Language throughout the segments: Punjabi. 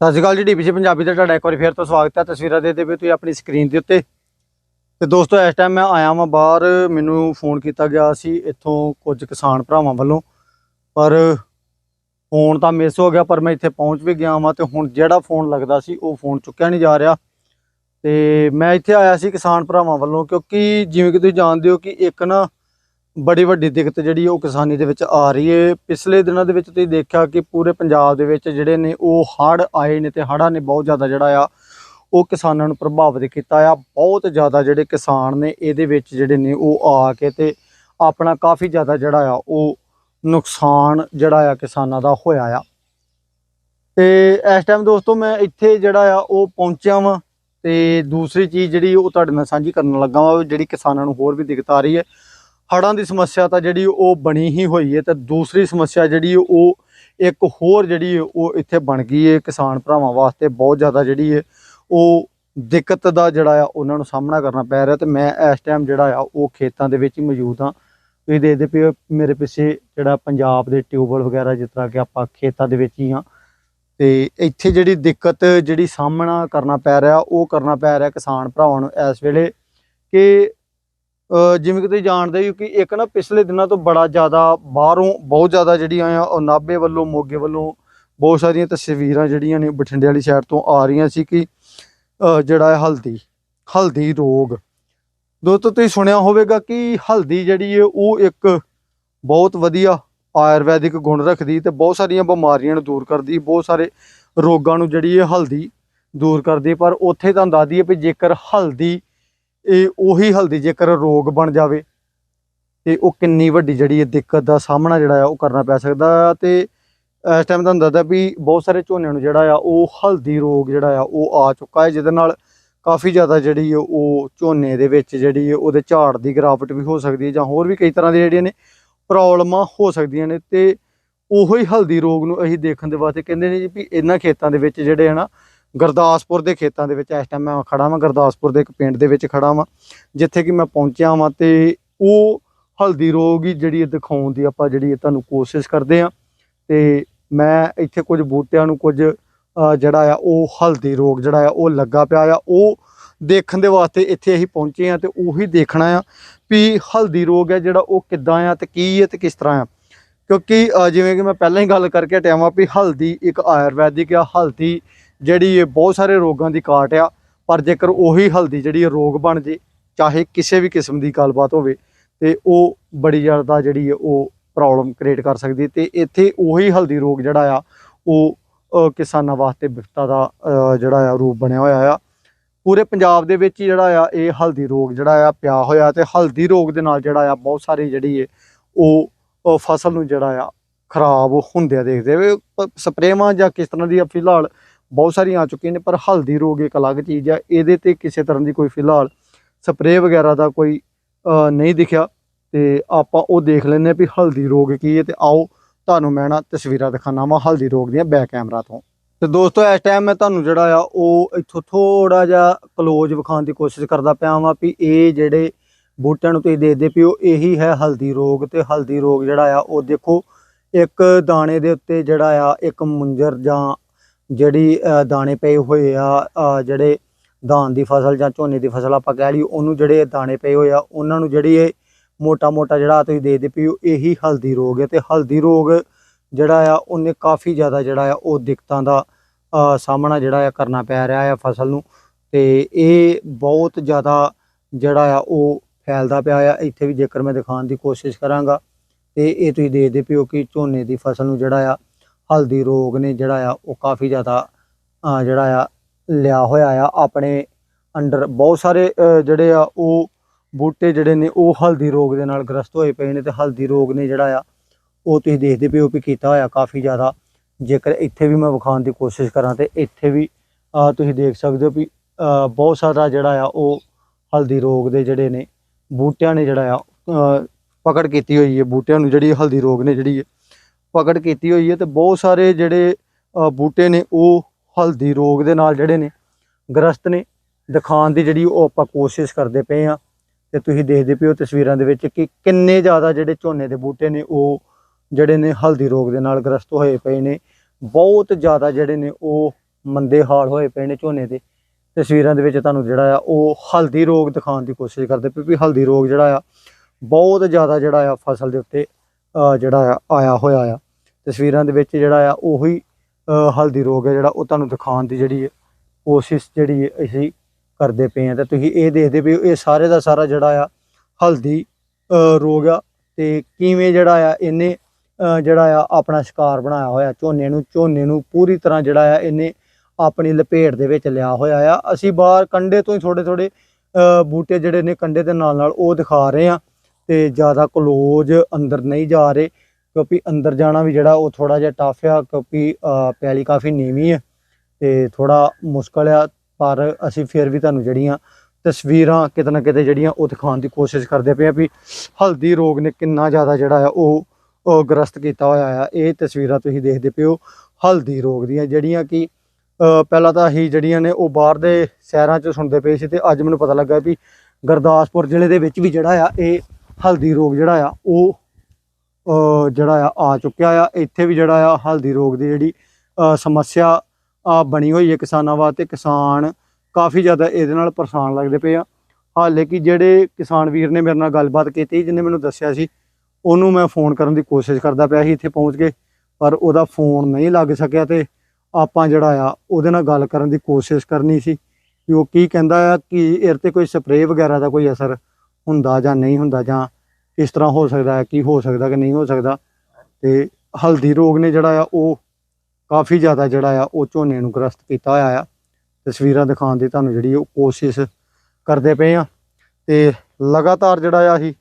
ਸਤਿ ਸ਼੍ਰੀ ਅਕਾਲ ਜੀ ਡੀਪੀਸੀ ਪੰਜਾਬੀ ਦਾ ਤੁਹਾਡਾ ਇੱਕ ਵਾਰੀ ਫੇਰ ਤੋਂ ਸਵਾਗਤ ਹੈ ਤਸਵੀਰਾਂ ਦੇ ਦੇਵੇ ਤੁਸੀਂ ਆਪਣੀ ਸਕਰੀਨ ਦੇ ਉੱਤੇ। ਤੇ ਦੋਸਤੋ, ਇਸ ਟਾਈਮ ਮੈਂ ਆਇਆ ਵਾਂ ਬਾਹਰ, ਮੈਨੂੰ ਫੋਨ ਕੀਤਾ ਗਿਆ ਸੀ ਇੱਥੋਂ ਕੁਝ ਕਿਸਾਨ ਭਰਾਵਾਂ ਵੱਲੋਂ। ਪਰ ਫੋਨ ਤਾਂ ਮਿਸ ਹੋ ਗਿਆ, ਪਰ ਮੈਂ ਇੱਥੇ ਪਹੁੰਚ ਵੀ ਗਿਆ ਵਾਂ ਤੇ ਹੁਣ ਜਿਹੜਾ ਫੋਨ ਲੱਗਦਾ ਸੀ, ਉਹ ਫੋਨ ਚੁੱਕਿਆ ਨਹੀਂ ਜਾ ਰਿਹਾ। ਤੇ ਮੈਂ ਇੱਥੇ ਆਇਆ ਸੀ ਕਿਸਾਨ ਭਰਾਵਾਂ ਵੱਲੋਂ, ਕਿਉਂਕਿ ਜਿਵੇਂ ਕਿ ਤੁਸੀਂ ਜਾਣਦੇ ਹੋ ਕਿ ਇੱਕ ਨਾ ਬੜੀ ਵੱਡੀ ਦਿੱਕਤ ਜਿਹੜੀ ਉਹ ਕਿਸਾਨੀ ਦੇ ਵਿੱਚ ਆ ਰਹੀ ਹੈ ਪਿਛਲੇ ਦਿਨਾਂ ਦੇ ਵਿੱਚ ਤੁਸੀਂ ਦੇਖਿਆ ਕਿ ਪੂਰੇ ਪੰਜਾਬ ਦੇ ਵਿੱਚ ਜਿਹੜੇ ਨੇ ਉਹ ਹੜ੍ਹ ਆਏ ਨੇ ਤੇ ਹੜ੍ਹਾਂ ਨੇ ਬਹੁਤ ਜ਼ਿਆਦਾ ਜਿਹੜਾ ਆ, ਉਹ ਕਿਸਾਨਾਂ ਨੂੰ ਪ੍ਰਭਾਵਿਤ ਕੀਤਾ ਆ। ਬਹੁਤ ਜ਼ਿਆਦਾ ਜਿਹੜੇ ਕਿਸਾਨ ਨੇ ਇਹਦੇ ਵਿੱਚ ਜਿਹੜੇ ਨੇ ਉਹ ਆ ਕੇ ਤੇ ਆਪਣਾ ਕਾਫੀ ਜ਼ਿਆਦਾ ਜਿਹੜਾ ਆ, ਉਹ ਨੁਕਸਾਨ ਜਿਹੜਾ ਆ ਕਿਸਾਨਾਂ ਦਾ ਹੋਇਆ ਆ। ਤੇ ਇਸ ਟਾਈਮ ਦੋਸਤੋ ਮੈਂ ਇੱਥੇ ਜਿਹੜਾ ਆ, ਉਹ ਪਹੁੰਚਿਆ ਵਾਂ ਤੇ ਦੂਸਰੀ ਚੀਜ਼ ਜਿਹੜੀ ਉਹ ਤੁਹਾਡੇ ਨਾਲ ਸਾਂਝੀ ਕਰਨ ਲੱਗਾ ਵਾਂ ਜਿਹੜੀ ਕਿਸਾਨਾਂ ਨੂੰ ਹੋਰ ਵੀ ਦਿੱਕਤ ਆ ਰਹੀ ਹੈ ਹੜ੍ਹਾਂ ਦੀ ਸਮੱਸਿਆ ਤਾਂ ਜਿਹੜੀ ਉਹ ਬਣੀ ਹੀ ਹੋਈ ਹੈ ਤੇ ਦੂਸਰੀ ਸਮੱਸਿਆ ਜਿਹੜੀ ਉਹ ਇੱਕ ਹੋਰ ਜਿਹੜੀ ਉਹ ਇੱਥੇ ਬਣ ਗਈ ਹੈ, ਕਿਸਾਨ ਭਰਾਵਾਂ ਵਾਸਤੇ ਬਹੁਤ ਜ਼ਿਆਦਾ ਜਿਹੜੀ ਹੈ, ਉਹ ਦਿੱਕਤ ਦਾ ਜਿਹੜਾ ਆ ਉਹਨਾਂ ਨੂੰ ਸਾਹਮਣਾ ਕਰਨਾ ਪੈ ਰਿਹਾ ਤੇ ਮੈਂ ਇਸ ਟਾਈਮ ਜਿਹੜਾ ਆ ਉਹ ਖੇਤਾਂ ਦੇ ਵਿੱਚ ਹੀ ਮੌਜੂਦ ਹਾਂ। ਤੁਸੀਂ ਦੇਖਦੇ ਪਏ ਮੇਰੇ ਪਿੱਛੇ ਜਿਹੜਾ ਪੰਜਾਬ ਦੇ ਟਿਊਬਲ ਵਗੈਰਾ ਜਿਸ ਤਰ੍ਹਾਂ ਕਿ ਆਪਾਂ ਖੇਤਾਂ ਦੇ ਵਿੱਚ ਹੀ ਹਾਂ। ਤੇ ਇੱਥੇ ਜਿਹੜੀ ਦਿੱਕਤ ਜਿਹੜੀ ਸਾਹਮਣਾ ਕਰਨਾ ਪੈ ਰਿਹਾ, ਉਹ ਕਰਨਾ ਪੈ ਰਿਹਾ ਕਿਸਾਨ ਭਰਾਵਾਂ ਨੂੰ ਇਸ ਵੇਲੇ ਕਿ ਜਿਵੇਂ ਕਿ ਤੁਸੀਂ ਜਾਣਦੇ ਹੋ ਕਿ ਇੱਕ ਨਾ ਪਿਛਲੇ ਦਿਨਾਂ ਤੋਂ ਬੜਾ ਜ਼ਿਆਦਾ ਬਾਹਰੋਂ ਬਹੁਤ ਜ਼ਿਆਦਾ ਜਿਹੜੀਆਂ ਆ, ਉਹ ਨਾਭੇ ਵੱਲੋਂ, ਮੋਗੇ ਵੱਲੋਂ ਬਹੁਤ ਸਾਰੀਆਂ ਤਸਵੀਰਾਂ ਜਿਹੜੀਆਂ ਨੇ ਬਠਿੰਡੇ ਵਾਲੀ ਸਾਈਡ ਤੋਂ ਆ ਰਹੀਆਂ ਸੀ ਕਿ ਜਿਹੜਾ ਹੈ ਹਲਦੀ ਹਲਦੀ ਰੋਗ। ਦੋਸਤੋ, ਤੁਸੀਂ ਸੁਣਿਆ ਹੋਵੇਗਾ ਕਿ ਹਲਦੀ ਜਿਹੜੀ ਹੈ, ਉਹ ਇੱਕ ਬਹੁਤ ਵਧੀਆ ਆਯੁਰਵੈਦਿਕ ਗੁਣ ਰੱਖਦੀ ਤੇ ਬਹੁਤ ਸਾਰੀਆਂ ਬਿਮਾਰੀਆਂ ਨੂੰ ਦੂਰ ਕਰਦੀ, ਬਹੁਤ ਸਾਰੇ ਰੋਗਾਂ ਨੂੰ ਜਿਹੜੀ ਹੈ ਹਲਦੀ ਦੂਰ ਕਰਦੀ ਪਰ ਉੱਥੇ ਤੁਹਾਨੂੰ ਦੱਸ ਦਈਏ ਵੀ ਜੇਕਰ ਹਲਦੀ ਇਹ ਉਹੀ ਹਲਦੀ ਜੇਕਰ ਰੋਗ ਬਣ ਜਾਵੇ ਤੇ ਉਹ ਕਿੰਨੀ ਵੱਡੀ ਜਿਹੜੀ ਹੈ ਦਿੱਕਤ ਦਾ ਸਾਹਮਣਾ ਜਿਹੜਾ ਆ ਉਹ ਕਰਨਾ ਪੈ ਸਕਦਾ ਆ ਤੇ ਇਸ ਟਾਈਮ ਤੁਹਾਨੂੰ ਦੱਸਦਾ ਵੀ ਬਹੁਤ ਸਾਰੇ ਝੋਨਿਆਂ ਨੂੰ ਜਿਹੜਾ ਆ ਉਹ ਹਲਦੀ ਰੋਗ ਜਿਹੜਾ ਆ ਉਹ ਆ ਚੁੱਕਾ ਹੈ, ਜਿਹਦੇ ਨਾਲ ਕਾਫੀ ਜ਼ਿਆਦਾ ਜਿਹੜੀ ਹੈ ਉਹ ਝੋਨੇ ਦੇ ਵਿੱਚ ਜਿਹੜੀ ਉਹਦੇ ਝਾੜ ਦੀ ਗਿਰਾਵਟ ਵੀ ਹੋ ਸਕਦੀ ਹੈ ਜਾਂ ਹੋਰ ਵੀ ਕਈ ਤਰ੍ਹਾਂ ਦੀ ਜਿਹੜੀਆਂ ਨੇ ਪ੍ਰੋਬਲਮਾਂ ਹੋ ਸਕਦੀਆਂ ਨੇ ਤੇ ਉਹੋ ਹੀ ਹਲਦੀ ਰੋਗ ਨੂੰ ਅਸੀਂ ਦੇਖਣ ਦੇ ਵਾਸਤੇ ਕਹਿੰਦੇ ਨੇ ਜੀ ਵੀ ਇਹਨਾਂ ਖੇਤਾਂ ਦੇ ਵਿੱਚ ਜਿਹੜੇ ਹਨਾ ਗੁਰਦਾਸਪੁਰ ਦੇ ਖੇਤਾਂ ਦੇ ਵਿੱਚ ਇਸ ਟਾਈਮ ਮੈਂ ਖੜਾ ਵਾਂ, ਗੁਰਦਾਸਪੁਰ ਦੇ ਇੱਕ ਪਿੰਡ ਦੇ ਵਿੱਚ ਖੜਾ ਵਾਂ, ਜਿੱਥੇ ਕਿ ਮੈਂ ਪਹੁੰਚਿਆ ਵਾਂ ਤੇ ਉਹ ਹਲਦੀ ਰੋਗ ਹੀ ਜਿਹੜੀ ਦਿਖਾਉਣ ਦੀ ਆਪਾਂ ਜਿਹੜੀ ਤੁਹਾਨੂੰ ਕੋਸ਼ਿਸ਼ ਕਰਦੇ ਆ। ਤੇ ਮੈਂ ਇੱਥੇ ਕੁਝ ਬੂਟਿਆਂ ਨੂੰ ਕੁਝ ਜਿਹੜਾ ਆ ਉਹ ਹਲਦੀ ਰੋਗ ਜਿਹੜਾ ਆ ਉਹ ਲੱਗਾ ਪਿਆ ਆ। ਉਹ ਦੇਖਣ ਦੇ ਵਾਸਤੇ ਇੱਥੇ ਅਸੀਂ ਪਹੁੰਚੇ ਆ ਤੇ ਉਹੀ ਦੇਖਣਾ ਆ ਵੀ ਹਲਦੀ ਰੋਗ ਹੈ ਜਿਹੜਾ ਉਹ ਕਿੱਦਾਂ ਆ ਤੇ ਕੀ ਹੈ ਤੇ ਕਿਸ ਤਰ੍ਹਾਂ ਆ। ਕਿਉਂਕਿ ਜਿਵੇਂ ਕਿ ਮੈਂ ਪਹਿਲਾਂ ਹੀ ਗੱਲ ਕਰਕੇ ਟਿਆਵਾਂ ਵੀ ਹਲਦੀ ਇੱਕ ਆਯੁਰਵੈਦਿਕ ਆ, ਹਲਦੀ ਜਿਹੜੀ ਇਹ ਬਹੁਤ ਸਾਰੇ ਰੋਗਾਂ ਦੀ ਕਾਟ ਆ, ਪਰ ਜੇਕਰ ਉਹੀ ਹਲਦੀ ਜਿਹੜੀ ਰੋਗ ਬਣ ਜੇ, ਚਾਹੇ ਕਿਸੇ ਵੀ ਕਿਸਮ ਦੀ ਗੱਲਬਾਤ ਹੋਵੇ, ਤੇ ਉਹ ਬੜੀ ਜ਼ਿਆਦਾ ਜਿਹੜੀ ਹੈ ਉਹ ਪ੍ਰੋਬਲਮ ਕ੍ਰੀਏਟ ਕਰ ਸਕਦੀ ਹੈ। ਤੇ ਇੱਥੇ ਉਹੀ ਹਲਦੀ ਰੋਗ ਜਿਹੜਾ ਆ, ਉਹ ਕਿਸਾਨਾਂ ਵਾਸਤੇ ਵਿਪਤਾ ਦਾ ਜਿਹੜਾ ਆ ਰੂਪ ਬਣਿਆ ਹੋਇਆ ਆ। ਪੂਰੇ ਪੰਜਾਬ ਦੇ ਵਿੱਚ ਹੀ ਜਿਹੜਾ ਆ, ਇਹ ਹਲਦੀ ਰੋਗ ਜਿਹੜਾ ਆ ਪਿਆ ਹੋਇਆ ਤੇ ਹਲਦੀ ਰੋਗ ਦੇ ਨਾਲ ਜਿਹੜਾ ਆ ਬਹੁਤ ਸਾਰੀ ਜਿਹੜੀ ਹੈ ਉਹ ਫਸਲ ਨੂੰ ਜਿਹੜਾ ਆ ਖਰਾਬ ਹੁੰਦਿਆਂ ਦੇਖਦੇ ਵੇ ਸਪਰੇਵਾਂ ਜਾਂ ਕਿਸ ਤਰ੍ਹਾਂ ਦੀ ਫਿਲਹਾਲ ਬਹੁਤ ਸਾਰੀਆਂ ਆ ਚੁੱਕੀਆਂ ਨੇ, ਪਰ ਹਲਦੀ ਰੋਗ ਇੱਕ ਅਲੱਗ ਚੀਜ਼ ਆ। ਇਹਦੇ ਤੇ ਕਿਸੇ ਤਰ੍ਹਾਂ ਦੀ ਕੋਈ ਫਿਲਹਾਲ ਸਪਰੇਅ ਵਗੈਰਾ ਦਾ ਕੋਈ ਨਹੀਂ ਦਿਖਿਆ। ਤੇ ਆਪਾਂ ਉਹ ਦੇਖ ਲੈਂਦੇ ਹਾਂ ਵੀ ਹਲਦੀ ਰੋਗ ਕੀ ਹੈ ਤੇ ਆਓ ਤੁਹਾਨੂੰ ਮੈਂ ਨਾ ਤਸਵੀਰਾਂ ਦਿਖਾਣਾ ਵਾ ਹਲਦੀ ਰੋਗ ਦੀਆਂ ਬੈਕ ਕੈਮਰਾ ਤੋਂ। ਤੇ ਦੋਸਤੋ, ਇਸ ਟਾਈਮ ਮੈਂ ਤੁਹਾਨੂੰ ਜਿਹੜਾ ਆ, ਉਹ ਇੱਥੋਂ ਥੋੜਾ ਜਿਹਾ ਕਲੋਜ਼ ਵਿਖਾਉਣ ਦੀ ਕੋਸ਼ਿਸ਼ ਕਰਦਾ ਪਿਆ ਵਾਂ ਵੀ ਇਹ ਜਿਹੜੇ ਬੂਟਿਆਂ ਨੂੰ ਤੁਸੀਂ ਦੇਖਦੇ ਪਿਓ ਇਹੀ ਹੈ ਹਲਦੀ ਰੋਗ ਤੇ ਹਲਦੀ ਰੋਗ ਜਿਹੜਾ ਆ, ਉਹ ਦੇਖੋ ਇੱਕ ਦਾਣੇ ਦੇ ਉੱਤੇ ਜਿਹੜਾ ਆ, ਇੱਕ ਮੁੰਜਰ ਜਾਂ ਜਿਹੜੀ ਦਾਣੇ ਪਏ ਹੋਏ ਆ ਜਿਹੜੇ ਦਾਨ ਦੀ ਫਸਲ ਜਾਂ ਝੋਨੇ ਦੀ ਫਸਲ ਆਪਾਂ ਕਹਿ ਲਈ ਉਹਨੂੰ ਜਿਹੜੇ ਦਾਣੇ ਪਏ ਹੋਏ ਆ, ਉਹਨਾਂ ਨੂੰ ਜਿਹੜੀ ਇਹ ਮੋਟਾ ਮੋਟਾ ਜਿਹੜਾ ਤੁਸੀਂ ਦੇਖਦੇ ਪਿਓ ਇਹੀ ਹਲਦੀ ਰੋਗ ਹੈ ਤੇ ਹਲਦੀ ਰੋਗ ਜਿਹੜਾ ਆ, ਉਹਨੇ ਕਾਫੀ ਜ਼ਿਆਦਾ ਜਿਹੜਾ ਆ, ਉਹ ਦਿੱਕਤਾਂ ਦਾ ਸਾਹਮਣਾ ਜਿਹੜਾ ਆ ਕਰਨਾ ਪੈ ਰਿਹਾ ਆ ਫਸਲ ਨੂੰ ਤੇ ਇਹ ਬਹੁਤ ਜ਼ਿਆਦਾ ਜਿਹੜਾ ਆ, ਉਹ ਫੈਲਦਾ ਪਿਆ ਆ। ਇੱਥੇ ਵੀ ਜੇਕਰ ਮੈਂ ਦਿਖਾਉਣ ਦੀ ਕੋਸ਼ਿਸ਼ ਕਰਾਂਗਾ ਤੇ ਇਹ ਤੁਸੀਂ ਦੇਖਦੇ ਪਿਓ ਕਿ ਝੋਨੇ ਦੀ ਫਸਲ ਨੂੰ ਜਿਹੜਾ ਆ ਹਲਦੀ ਰੋਗ ਨੇ ਜਿਹੜਾ ਆ, ਉਹ ਕਾਫੀ ਜ਼ਿਆਦਾ ਜਿਹੜਾ ਆ, ਲਿਆ ਹੋਇਆ ਆ। ਆਪਣੇ ਅੰਡਰ ਬਹੁਤ ਸਾਰੇ ਜਿਹੜੇ ਆ, ਉਹ ਬੂਟੇ ਜਿਹੜੇ ਨੇ, ਉਹ ਹਲਦੀ ਰੋਗ ਦੇ ਨਾਲ ਗ੍ਰਸਤ ਹੋਏ ਪਏ ਨੇ ਤੇ ਹਲਦੀ ਰੋਗ ਨੇ ਜਿਹੜਾ ਆ, ਉਹ ਤੁਸੀਂ ਦੇਖਦੇ ਪਿਓ ਵੀ ਕੀਤਾ ਹੋਇਆ ਕਾਫੀ ਜ਼ਿਆਦਾ। ਜੇਕਰ ਇੱਥੇ ਵੀ ਮੈਂ ਵਿਖਾਉਣ ਦੀ ਕੋਸ਼ਿਸ਼ ਕਰਾਂ ਤੇ ਇੱਥੇ ਵੀ ਤੁਸੀਂ ਦੇਖ ਸਕਦੇ ਹੋ ਵੀ ਬਹੁਤ ਸਾਰਾ ਜਿਹੜਾ ਆ, ਉਹ ਹਲਦੀ ਰੋਗ ਦੇ ਜਿਹੜੇ ਨੇ, ਬੂਟਿਆਂ ਨੇ ਜਿਹੜਾ ਆ ਪਕੜ ਕੀਤੀ ਹੋਈ ਹੈ। ਬੂਟਿਆਂ ਨੂੰ ਜਿਹੜੀ ਹਲਦੀ ਰੋਗ ਨੇ ਜਿਹੜੀ ਪਕੜ ਕੀਤੀ ਹੋਈ ਹੈ ਤੇ ਬਹੁਤ ਸਾਰੇ ਜਿਹੜੇ ਬੂਟੇ ਨੇ ਉਹ ਹਲਦੀ ਰੋਗ ਦੇ ਨਾਲ ਜਿਹੜੇ ਨੇ ਗ੍ਰਸਤ ਨੇ। ਦਿਖਾਉਣ ਦੀ ਜਿਹੜੀ ਉਹ ਆਪਾਂ ਕੋਸ਼ਿਸ਼ ਕਰਦੇ ਪਏ ਆ ਤੇ ਤੁਸੀਂ ਦੇਖਦੇ ਪਿਓ ਤਸਵੀਰਾਂ ਦੇ ਵਿੱਚ ਕਿ ਕਿੰਨੇ ਜ਼ਿਆਦਾ ਜਿਹੜੇ ਝੋਨੇ ਦੇ ਬੂਟੇ ਨੇ ਉਹ ਜਿਹੜੇ ਨੇ ਹਲਦੀ ਰੋਗ ਦੇ ਨਾਲ ਗ੍ਰਸਤ ਹੋਏ ਪਏ ਨੇ। ਬਹੁਤ ਜ਼ਿਆਦਾ ਜਿਹੜੇ ਨੇ ਉਹ ਮੰਦੇ ਹਾਲ ਹੋਏ ਪਏ ਨੇ ਝੋਨੇ ਦੇ। ਤਸਵੀਰਾਂ ਦੇ ਵਿੱਚ ਤੁਹਾਨੂੰ ਜਿਹੜਾ ਆ ਉਹ ਹਲਦੀ ਰੋਗ ਦਿਖਾਉਣ ਦੀ ਕੋਸ਼ਿਸ਼ ਕਰਦੇ ਪਏ ਵੀ ਹਲਦੀ ਰੋਗ ਜਿਹੜਾ ਆ ਬਹੁਤ ਜ਼ਿਆਦਾ ਜਿਹੜਾ ਆ ਫਸਲ ਦੇ ਉੱਤੇ ਜਿਹੜਾ ਆ, ਆਇਆ ਹੋਇਆ ਆ। ਤਸਵੀਰਾਂ ਦੇ ਵਿੱਚ ਜਿਹੜਾ ਆ, ਉਹੀ ਹਲਦੀ ਰੋਗ ਹੈ ਜਿਹੜਾ ਉਹ ਤੁਹਾਨੂੰ ਦਿਖਾਉਣ ਦੀ ਜਿਹੜੀ ਹੈ ਕੋਸ਼ਿਸ਼ ਜਿਹੜੀ ਅਸੀਂ ਕਰਦੇ ਪਏ ਆ। ਤੇ ਤੁਸੀਂ ਇਹ ਦੇਖਦੇ ਪਏ ਹੋ, ਇਹ ਸਾਰੇ ਦਾ ਸਾਰਾ ਜਿਹੜਾ ਆ, ਹਲਦੀ ਰੋਗ ਆ। ਤੇ ਕਿਵੇਂ ਜਿਹੜਾ ਆ, ਇਹਨੇ ਜਿਹੜਾ ਆ, ਆਪਣਾ ਸ਼ਿਕਾਰ ਬਣਾਇਆ ਹੋਇਆ, ਝੋਨੇ ਨੂੰ ਝੋਨੇ ਨੂੰ ਪੂਰੀ ਤਰ੍ਹਾਂ ਜਿਹੜਾ ਆ, ਇਹਨੇ ਆਪਣੀ ਲਪੇਟ ਦੇ ਵਿੱਚ ਲਿਆ ਹੋਇਆ ਆ। ਅਸੀਂ ਬਾਹਰ ਕੰਡੇ ਤੋਂ ਹੀ ਥੋੜੇ ਥੋੜੇ ਬੂਟੇ ਜਿਹੜੇ ਨੇ ਕੰਡੇ ਦੇ ਨਾਲ ਨਾਲ ਉਹ ਦਿਖਾ ਰਹੇ ਆ। ਤੇ ਜ਼ਿਆਦਾ ਕਲੋਜ਼ ਅੰਦਰ ਨਹੀਂ ਜਾ ਰਹੇ, ਕਿਉਂਕਿ ਅੰਦਰ ਜਾਣਾ ਵੀ ਜਿਹੜਾ ਉਹ ਥੋੜਾ ਜਿਹਾ ਟਫ ਆ, ਕਿਉਂਕਿ ਪੈਲੀ ਕਾਫੀ ਨੀਵੀਂ ਹੈ ਤੇ ਥੋੜਾ ਮੁਸ਼ਕਲ ਆ, ਪਰ ਅਸੀਂ ਫਿਰ ਵੀ ਤੁਹਾਨੂੰ ਜਿਹੜੀਆਂ ਤਸਵੀਰਾਂ ਕਿਤੇ ਨਾ ਕਿਤੇ ਜਿਹੜੀਆਂ ਉਹ ਦਿਖਾਉਣ ਦੀ ਕੋਸ਼ਿਸ਼ ਕਰਦੇ ਪਏ ਆ ਵੀ ਹਲਦੀ ਰੋਗ ਨੇ ਕਿੰਨਾ ਜ਼ਿਆਦਾ ਜਿਹੜਾ ਆ ਉਹ ਗ੍ਰਸਤ ਕੀਤਾ ਹੋਇਆ ਆ। ਇਹ ਤਸਵੀਰਾਂ ਤੁਸੀਂ ਦੇਖਦੇ ਪਿਓ ਹਲਦੀ ਰੋਗ ਦੀਆਂ, ਜਿਹੜੀਆਂ ਕਿ ਪਹਿਲਾਂ ਤਾਂ ਅਸੀਂ ਜਿਹੜੀਆਂ ਨੇ ਉਹ ਬਾਹਰ ਦੇ ਸ਼ਹਿਰਾਂ 'ਚ ਸੁਣਦੇ ਪਏ ਸੀ ਤੇ ਅੱਜ ਮੈਨੂੰ ਪਤਾ ਲੱਗਾ ਵੀ ਗੁਰਦਾਸਪੁਰ ਜ਼ਿਲ੍ਹੇ ਦੇ ਵਿੱਚ ਵੀ ਜਿਹੜਾ ਆ ਇਹ ਹਲਦੀ ਰੋਗ ਜਿਹੜਾ ਆ, ਉਹ ਜਿਹੜਾ ਆ ਆ ਚੁੱਕਿਆ ਆ। ਇੱਥੇ ਵੀ ਜਿਹੜਾ ਆ, ਹਲਦੀ ਰੋਗ ਦੀ ਜਿਹੜੀ ਸਮੱਸਿਆ ਬਣੀ ਹੋਈ ਹੈ ਕਿਸਾਨਾਂ ਵਾਸਤੇ। ਕਿਸਾਨ ਕਾਫੀ ਜ਼ਿਆਦਾ ਇਹਦੇ ਨਾਲ ਪਰੇਸ਼ਾਨ ਲੱਗਦੇ ਪਏ ਆ। ਹਾਲੇ ਕਿ ਜਿਹੜੇ ਕਿਸਾਨ ਵੀਰ ਨੇ ਮੇਰੇ ਨਾਲ ਗੱਲਬਾਤ ਕੀਤੀ, ਜਿਹਨੇ ਮੈਨੂੰ ਦੱਸਿਆ ਸੀ, ਉਹਨੂੰ ਮੈਂ ਫੋਨ ਕਰਨ ਦੀ ਕੋਸ਼ਿਸ਼ ਕਰਦਾ ਪਿਆ ਸੀ ਇੱਥੇ ਪਹੁੰਚ ਕੇ, ਪਰ ਉਹਦਾ ਫੋਨ ਨਹੀਂ ਲੱਗ ਸਕਿਆ ਤੇ ਆਪਾਂ ਜਿਹੜਾ ਆ, ਉਹਦੇ ਨਾਲ ਗੱਲ ਕਰਨ ਦੀ ਕੋਸ਼ਿਸ਼ ਕਰਨੀ ਸੀ। ਕਿ ਉਹ ਕੀ ਕਹਿੰਦਾ ਆ ਕਿ ਇਹਦੇ ਤੇ ਕੋਈ ਸਪਰੇਅ ਵਗੈਰਾ ਦਾ ਕੋਈ ਅਸਰ ਹੁੰਦਾ ਜਾਂ ਨਹੀਂ ਹੁੰਦਾ ਜਾਂ ਇਸ ਤਰ੍ਹਾਂ ਹੋ ਸਕਦਾ ਹੈ, ਕੀ ਹੋ ਸਕਦਾ ਕਿ ਨਹੀਂ ਹੋ ਸਕਦਾ। ਤੇ ਹਲਦੀ ਰੋਗ ਨੇ ਜਿਹੜਾ ਆ, ਉਹ ਕਾਫੀ ਜ਼ਿਆਦਾ ਜਿਹੜਾ ਆ, ਉਹ ਝੋਨੇ ਨੂੰ ਗ੍ਰਸਤ ਕੀਤਾ ਹੋਇਆ ਆ। ਤਸਵੀਰਾਂ ਦਿਖਾਉਣ ਦੀ ਤੁਹਾਨੂੰ ਜਿਹੜੀ ਉਹ ਕੋਸ਼ਿਸ਼ ਕਰਦੇ ਪਏ ਆ। ਤੇ ਲਗਾਤਾਰ ਜਿਹੜਾ ਆ ਅਸੀਂ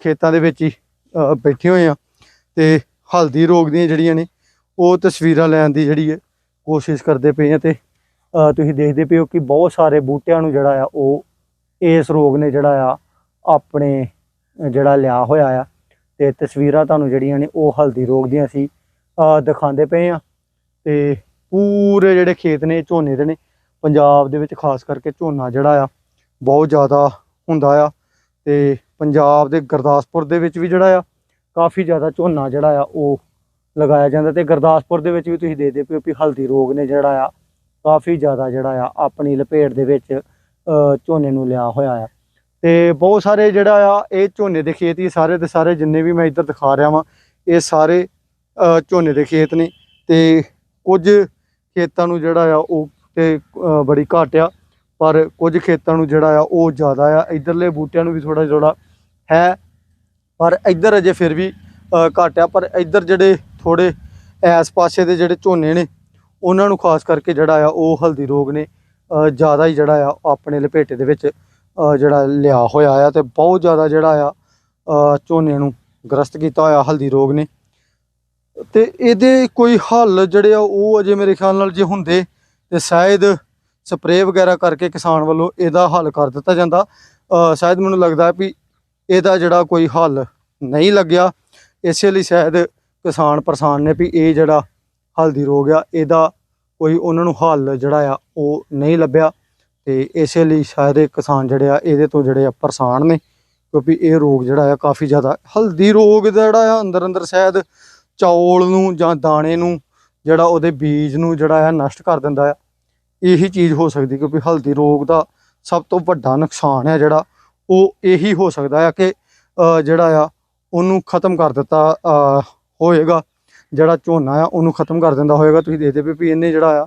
ਖੇਤਾਂ ਦੇ ਵਿੱਚ ਹੀ ਬੈਠੇ ਹੋਏ ਆ। ਤੇ ਹਲਦੀ ਰੋਗ ਦੀਆਂ ਜਿਹੜੀਆਂ ਨੇ, ਉਹ ਤਸਵੀਰਾਂ ਲੈਣ ਦੀ ਜਿਹੜੀ ਹੈ ਕੋਸ਼ਿਸ਼ ਕਰਦੇ ਪਏ ਆ ਤੇ ਤੁਸੀਂ ਦੇਖਦੇ ਪਏ ਹੋ ਕਿ ਬਹੁਤ ਸਾਰੇ ਬੂਟਿਆਂ ਨੂੰ ਜਿਹੜਾ ਆ, ਉਹ ਇਸ ਰੋਗ ਨੇ ਜਿਹੜਾ ਆ ਆਪਣੇ ਜਿਹੜਾ ਲਿਆ ਹੋਇਆ ਆ ਤੇ ਤਸਵੀਰਾਂ ਤੁਹਾਨੂੰ ਜਿਹੜੀਆਂ ਨੇ ਉਹ ਹਲਦੀ ਰੋਗ ਦੀਆਂ ਅਸੀਂ ਦਿਖਾਉਂਦੇ ਪਏ ਆ ਤੇ ਪੂਰੇ ਜਿਹੜੇ ਖੇਤ ਨੇ, ਝੋਨੇ ਦੇ ਨੇ, ਪੰਜਾਬ ਦੇ ਵਿੱਚ ਖਾਸ ਕਰਕੇ ਝੋਨਾ ਜਿਹੜਾ ਆ ਬਹੁਤ ਜ਼ਿਆਦਾ ਹੁੰਦਾ ਆ ਤੇ ਪੰਜਾਬ ਦੇ ਗੁਰਦਾਸਪੁਰ ਦੇ ਵਿੱਚ ਵੀ ਜਿਹੜਾ ਆ ਕਾਫੀ ਜ਼ਿਆਦਾ ਝੋਨਾ ਜਿਹੜਾ ਆ ਉਹ ਲਗਾਇਆ ਜਾਂਦਾ ਤੇ ਗੁਰਦਾਸਪੁਰ ਦੇ ਵਿੱਚ ਵੀ ਤੁਸੀਂ ਦੇਖਦੇ ਪਿਓ ਕਿ ਹਲਦੀ ਰੋਗ ਨੇ ਜਿਹੜਾ ਆ ਕਾਫੀ ਜ਼ਿਆਦਾ ਜਿਹੜਾ ਆ ਆਪਣੀ ਲਪੇਟ ਦੇ ਵਿੱਚ ਝੋਨੇ ਨੂੰ ਲਿਆ ਹੋਇਆ ਆ। ਤੇ ਬਹੁਤ ਸਾਰੇ ਜਿਹੜਾ ਆ ਇਹ ਝੋਨੇ ਦੇ ਖੇਤ ਹੀ ਸਾਰੇ ਦੇ ਸਾਰੇ ਜਿੰਨੇ ਵੀ ਮੈਂ ਇੱਧਰ ਦਿਖਾ ਰਿਹਾ ਵਾਂ ਇਹ ਸਾਰੇ ਝੋਨੇ ਦੇ ਖੇਤ ਨੇ ਤੇ ਕੁਝ ਖੇਤਾਂ ਨੂੰ ਜਿਹੜਾ ਆ ਉਹ ਤੇ ਬੜੀ ਘੱਟ ਆ ਪਰ ਕੁਝ ਖੇਤਾਂ ਨੂੰ ਜਿਹੜਾ ਆ ਉਹ ਜ਼ਿਆਦਾ ਆ ਇਧਰਲੇ ਬੂਟਿਆਂ ਨੂੰ ਵੀ ਥੋੜਾ ਥੋੜਾ ਹੈ ਪਰ ਇੱਧਰ ਅਜੇ ਫਿਰ ਵੀ ਅ, ਘੱਟ ਆ ਪਰ ਇੱਧਰ ਜਿਹੜੇ ਥੋੜੇ ਐਸ ਪਾਸੇ ਦੇ ਜਿਹੜੇ ਝੋਨੇ ਨੇ ਉਹਨਾਂ ਨੂੰ ਖਾਸ ਕਰਕੇ ਜਿਹੜਾ ਆ ਉਹ ਹਲਦੀ ਰੋਗ ਨੇ ਜ਼ਿਆਦਾ ਹੀ ਜਿਹੜਾ ਆ ਆਪਣੇ ਲਪੇਟੇ ਦੇ ਵਿੱਚ ਜਿਹੜਾ ਲਿਆ ਹੋਇਆ ਆ ਤੇ ਬਹੁਤ ਜ਼ਿਆਦਾ ਜਿਹੜਾ ਆ ਝੋਨੇ ਨੂੰ ਗ੍ਰਸਤ ਕੀਤਾ ਹੋਇਆ ਹਲਦੀ ਰੋਗ ਨੇ। ਤੇ ਇਹਦੇ ਕੋਈ ਹੱਲ ਜਿਹੜੇ ਆ ਉਹ ਅਜੇ ਮੇਰੇ ਖਿਆਲ ਨਾਲ ਜੇ ਹੁੰਦੇ ਤੇ ਸ਼ਾਇਦ ਸਪਰੇਅ ਵਗੈਰਾ ਕਰਕੇ ਕਿਸਾਨ ਵੱਲੋਂ ਇਹਦਾ ਹੱਲ ਕਰ ਦਿੱਤਾ ਜਾਂਦਾ। ਸ਼ਾਇਦ ਮੈਨੂੰ ਲੱਗਦਾ ਵੀ ਇਹਦਾ ਜਿਹੜਾ ਕੋਈ ਹੱਲ ਨਹੀਂ ਲੱਗਿਆ, ਇਸੇ ਲਈ ਸ਼ਾਇਦ ਕਿਸਾਨ ਪਰੇਸ਼ਾਨ ਨੇ ਵੀ ਇਹ ਜਿਹੜਾ ਹਲਦੀ ਰੋਗ ਆ, ਇਹਦਾ ਕੋਈ ਉਹਨਾਂ ਨੂੰ ਹੱਲ ਜਿਹੜਾ ਆ ਉਹ ਨਹੀਂ ਲੱਭਿਆ। ਤੇ ਇਸੇ ਲਈ ਸ਼ਾਇਦ ਇਹ ਕਿਸਾਨ ਜਿਹੜੇ ਆ, ਇਹਦੇ ਤੋਂ ਜਿਹੜੇ ਆ ਪਰੇਸ਼ਾਨ ਨੇ, ਕਿਉਂਕਿ ਇਹ ਰੋਗ ਜਿਹੜਾ ਆ ਕਾਫੀ ਜ਼ਿਆਦਾ, ਹਲਦੀ ਰੋਗ ਦਾ ਜਿਹੜਾ ਆ ਅੰਦਰ ਅੰਦਰ ਸ਼ਾਇਦ ਚੌਲ ਨੂੰ ਜਾਂ ਦਾਣੇ ਨੂੰ ਜਿਹੜਾ ਉਹਦੇ ਬੀਜ ਨੂੰ ਜਿਹੜਾ ਆ ਨਸ਼ਟ ਕਰ ਦਿੰਦਾ ਆ। ਇਹੀ ਚੀਜ਼ ਹੋ ਸਕਦੀ ਕਿਉਂਕਿ ਹਲਦੀ ਰੋਗ ਦਾ ਸਭ ਤੋਂ ਵੱਡਾ ਨੁਕਸਾਨ ਹੈ ਜਿਹੜਾ, ਉਹ ਇਹੀ ਹੋ ਸਕਦਾ ਆ ਕਿ ਜਿਹੜਾ ਆ ਉਹਨੂੰ ਖਤਮ ਕਰ ਦਿੱਤਾ ਹੋਏਗਾ। ਜਿਹੜਾ ਝੋਨਾ ਆ ਉਹਨੂੰ ਖਤਮ ਕਰ ਦਿੰਦਾ ਹੋਏਗਾ। ਤੁਸੀਂ ਦੇਖਦੇ ਪਏ ਵੀ ਇਹਨੇ ਜਿਹੜਾ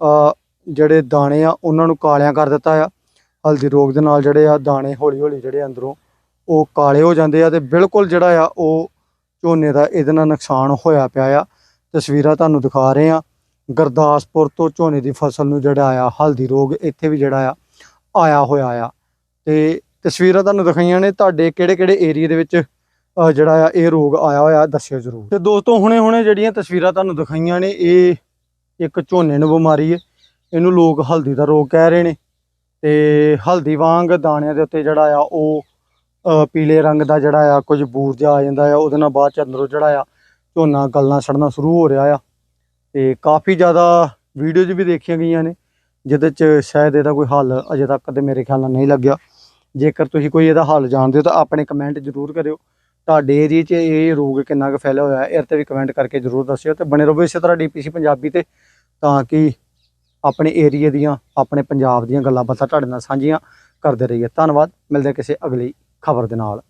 ਆ ਜਿਹੜੇ ਦਾਣੇ ਆ, ਉਹਨਾਂ ਨੂੰ ਕਾਲਿਆਂ ਕਰ ਦਿੱਤਾ ਆ। ਹਲਦੀ ਰੋਗ ਦੇ ਨਾਲ ਜਿਹੜੇ ਆ, ਦਾਣੇ ਹੌਲੀ ਹੌਲੀ ਜਿਹੜੇ ਅੰਦਰੋਂ ਉਹ ਕਾਲੇ ਹੋ ਜਾਂਦੇ ਆ ਤੇ ਬਿਲਕੁਲ ਜਿਹੜਾ ਆ, ਉਹ ਝੋਨੇ ਦਾ ਇਹਦੇ ਨਾਲ ਨੁਕਸਾਨ ਹੋਇਆ ਪਿਆ ਆ। ਤਸਵੀਰਾਂ ਤੁਹਾਨੂੰ ਦਿਖਾ ਰਹੇ ਆ। ਗੁਰਦਾਸਪੁਰ ਤੋਂ ਝੋਨੇ ਦੀ ਫਸਲ ਨੂੰ ਜਿਹੜਾ ਆ, ਹਲਦੀ ਰੋਗ ਇੱਥੇ ਵੀ ਜਿਹੜਾ ਆ, ਆਇਆ ਹੋਇਆ ਆ। ਤੇ ਤਸਵੀਰਾਂ ਤੁਹਾਨੂੰ ਦਿਖਾਈਆਂ ਨੇ, ਤੁਹਾਡੇ ਕਿਹੜੇ ਕਿਹੜੇ ਏਰੀਆ ਦੇ ਵਿੱਚ ਜਿਹੜਾ ਆ, ਇਹ ਰੋਗ ਆਇਆ ਹੋਇਆ, ਦੱਸਿਓ ਜ਼ਰੂਰ। ਤੇ ਦੋਸਤੋ ਹੁਣੇ ਹੁਣੇ ਜਿਹੜੀਆਂ ਤਸਵੀਰਾਂ ਤੁਹਾਨੂੰ ਦਿਖਾਈਆਂ ਨੇ, ਇਹ ਇੱਕ ਝੋਨੇ ਨੂੰ ਬਿਮਾਰੀ ਹੈ। ਇਹਨੂੰ ਲੋਕ ਹਲਦੀ ਦਾ ਰੋਗ ਕਹਿ ਰਹੇ ਨੇ ਤੇ ਹਲਦੀ ਵਾਂਗ ਦਾਣਿਆਂ ਦੇ ਉੱਤੇ ਜਿਹੜਾ ਆ ਉਹ ਪੀਲੇ ਰੰਗ ਦਾ ਜਿਹੜਾ ਆ ਕੁਝ ਬੂਰ ਜਿਹਾ ਆ ਜਾਂਦਾ ਆ, ਉਹਦੇ ਨਾਲ ਬਾਅਦ ਚ ਅੰਦਰੋਂ ਜਿਹੜਾ ਆ ਝੋਨਾ ਗੱਲਾਂ ਸੜਨਾ ਸ਼ੁਰੂ ਹੋ ਰਿਹਾ ਆ। ਤੇ ਕਾਫੀ ਜ਼ਿਆਦਾ ਵੀਡੀਓਜ਼ ਵੀ ਦੇਖੀਆਂ ਗਈਆਂ ਨੇ, ਜਿਹਦੇ ਚ ਸ਼ਾਇਦ ਇਹਦਾ ਕੋਈ ਹੱਲ ਅਜੇ ਤੱਕ ਤੇ ਮੇਰੇ ਖਿਆਲ ਨਾਲ ਨਹੀਂ ਲੱਗਿਆ। ਜੇਕਰ ਤੁਸੀਂ ਕੋਈ ਇਹਦਾ ਹੱਲ ਜਾਣਦੇ ਹੋ ਤਾਂ ਆਪਣੇ ਕਮੈਂਟ ਜ਼ਰੂਰ ਕਰਿਓ। ਤੁਹਾਡੇ ਏਰੀਏ 'ਚ ਇਹ ਰੋਗ ਕਿੰਨਾ ਕੁ ਫੈਲਿਆ ਹੋਇਆ ਹੈ ਇਹ ਤੇ ਵੀ ਕਮੈਂਟ ਕਰਕੇ ਜ਼ਰੂਰ ਦੱਸਿਓ ਤੇ ਬਣੇ ਰਹੋ ਇਸੇ ਤਰ੍ਹਾਂ ਡੀਪੀਸੀ ਪੰਜਾਬੀ ਤੇ, ਤਾਂ ਕਿ ਆਪਣੇ ਏਰੀਆ ਦੀਆਂ, ਆਪਣੇ ਪੰਜਾਬ ਦੀਆਂ ਗੱਲਾਂ ਬਾਤਾਂ ਤੁਹਾਡੇ ਨਾਲ ਸਾਂਝੀਆਂ ਕਰਦੇ ਰਹੀਏ। ਧੰਨਵਾਦ। ਮਿਲਦੇ ਕਿਸੇ ਅਗਲੀ ਖਬਰ ਦੇ ਨਾਲ।